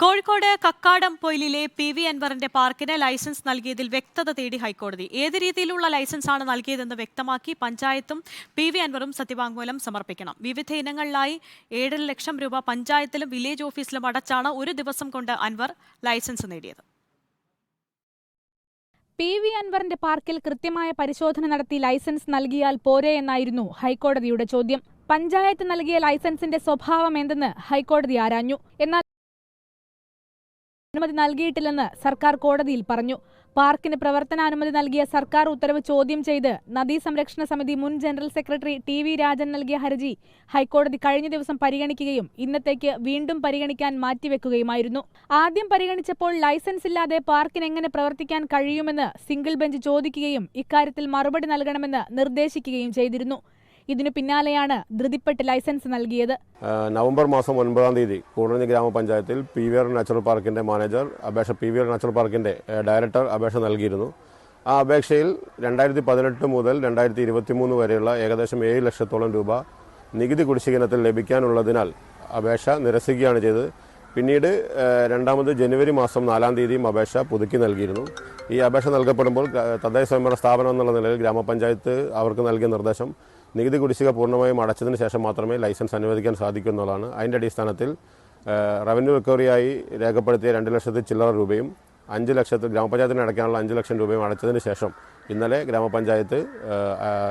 കോഴിക്കോട് കക്കാടം പൊയിലിലെ P V അൻവറിന്റെ പാർക്കിന് ലൈസൻസ് നൽകിയതിൽ വ്യക്തത തേടി ഹൈക്കോടതി. ഏത് രീതിയിലുള്ള ആണ് നൽകിയതെന്ന് വ്യക്തമാക്കി പഞ്ചായത്തും പി വി അൻവറും സത്യവാങ്മൂലം സമർപ്പിക്കണം. വിവിധ ഇനങ്ങളിലായി ഏഴര ലക്ഷം രൂപ പഞ്ചായത്തിലും വില്ലേജ് ഓഫീസിലും അടച്ചാണ് ഒരു ദിവസം കൊണ്ട് അൻവർ ലൈസൻസ് നേടിയത്. പി വി അൻവറിന്റെ പാർക്കിൽ കൃത്യമായ പരിശോധന നടത്തി ലൈസൻസ് നൽകിയാൽ പോരെ എന്നായിരുന്നു ഹൈക്കോടതിയുടെ ചോദ്യം. പഞ്ചായത്ത് നൽകിയ ലൈസൻസിന്റെ സ്വഭാവം എന്തെന്ന് ഹൈക്കോടതി ആരാഞ്ഞു. എന്നാൽ അനുമതി നൽകിയിട്ടില്ലെന്ന് സർക്കാർ കോടതിയിൽ പറഞ്ഞു. പാർക്കിന് പ്രവർത്തനാനുമതി നൽകിയ സർക്കാർ ഉത്തരവ് ചോദ്യം ചെയ്ത് നദീ സംരക്ഷണ സമിതി മുൻ general secretary T V Rajan നൽകിയ ഹർജി ഹൈക്കോടതി കഴിഞ്ഞ ദിവസം പരിഗണിക്കുകയും ഇന്നത്തേക്ക് വീണ്ടും പരിഗണിക്കാൻ മാറ്റിവെക്കുകയുമായിരുന്നു. ആദ്യം പരിഗണിച്ചപ്പോൾ ലൈസൻസ് ഇല്ലാതെ പാർക്കിന് എങ്ങനെ പ്രവർത്തിക്കാൻ കഴിയുമെന്ന് സിംഗിൾ ബെഞ്ച് ചോദിക്കുകയും ഇക്കാര്യത്തിൽ മറുപടി നൽകണമെന്ന് നിർദ്ദേശിക്കുകയും ചെയ്തിരുന്നു. ഇതിനു പിന്നാലെയാണ് ധൃതിപ്പെട്ട് ലൈസൻസ് നൽകിയത്. നവംബർ മാസം ഒൻപതാം തീയതി കൂടരഞ്ഞി ഗ്രാമപഞ്ചായത്തിൽ പി വി ആർ നാച്ചുറൽ പാർക്കിന്റെ മാനേജർ അപേക്ഷ പി വി ആർ നാച്ചുറൽ പാർക്കിന്റെ ഡയറക്ടർ അപേക്ഷ നൽകിയിരുന്നു. ആ അപേക്ഷയിൽ രണ്ടായിരത്തി പതിനെട്ട് മുതൽ രണ്ടായിരത്തി ഇരുപത്തി മൂന്ന് വരെയുള്ള ഏകദേശം ഏഴ് ലക്ഷത്തോളം രൂപ നികുതി കുടിശ്ശികനത്തിൽ ലഭിക്കാനുള്ളതിനാൽ അപേക്ഷ നിരസിക്കുകയാണ് ചെയ്തത്. പിന്നീട് രണ്ടാമത് ജനുവരി മാസം നാലാം തീയതിയും അപേക്ഷ പുതുക്കി നൽകിയിരുന്നു. ഈ അപേക്ഷ നൽകപ്പെടുമ്പോൾ തദ്ദേശ സ്വയംഭരണ സ്ഥാപനം എന്നുള്ള നിലയിൽ ഗ്രാമപഞ്ചായത്ത് അവർക്ക് നൽകിയ നിർദ്ദേശം നികുതി കുടിശ്ശിക പൂർണമായും അടച്ചതിന് ശേഷം മാത്രമേ ലൈസൻസ് അനുവദിക്കാൻ സാധിക്കൂ എന്നുള്ളതാണ്. അതിന്റെ അടിസ്ഥാനത്തിൽ റവന്യൂ റിക്കവറിയായി രേഖപ്പെടുത്തിയ രണ്ട് ലക്ഷത്തി ചില്ലറ രൂപയും അഞ്ച് ലക്ഷത്തിൽ ഗ്രാമപഞ്ചായത്തിന് അടയ്ക്കാനുള്ള അഞ്ച് ലക്ഷം രൂപയും അടച്ചതിന് ശേഷം ഇന്നലെ ഗ്രാമപഞ്ചായത്ത്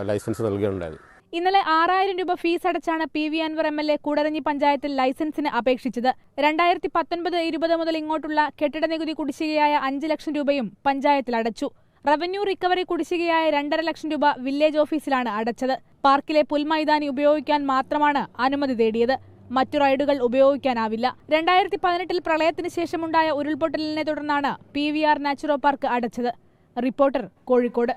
ലൈസൻസ് നൽകുകയുണ്ടായത് ഇന്നലെ ആറായിരം രൂപ fees അടച്ചാണ് P V Anvar M L A Koodaranji പഞ്ചായത്തിൽ ലൈസൻസിന് അപേക്ഷിച്ചത്. രണ്ടായിരത്തി പത്തൊൻപത് ഇരുപത് മുതൽ ഇങ്ങോട്ടുള്ള കെട്ടിട നികുതി കുടിശ്ശികയായ അഞ്ച് ലക്ഷം രൂപയും പഞ്ചായത്തിൽ അടച്ചു. റവന്യൂ റിക്കവറി കുടിശ്ശികയായ രണ്ടര ലക്ഷം രൂപ വില്ലേജ് ഓഫീസിലാണ് അടച്ചത്. പാർക്കിലെ പുൽമൈതാനി ഉപയോഗിക്കാൻ മാത്രമാണ് അനുമതി തേടിയത്. മറ്റു റൈഡുകൾ ഉപയോഗിക്കാനാവില്ല. രണ്ടായിരത്തി പതിനെട്ടിൽ പ്രളയത്തിന് ശേഷമുണ്ടായ ഉരുൾപൊട്ടലിനെ തുടർന്നാണ് P V R natural park അടച്ചത്. റിപ്പോർട്ടർ കോഴിക്കോട്.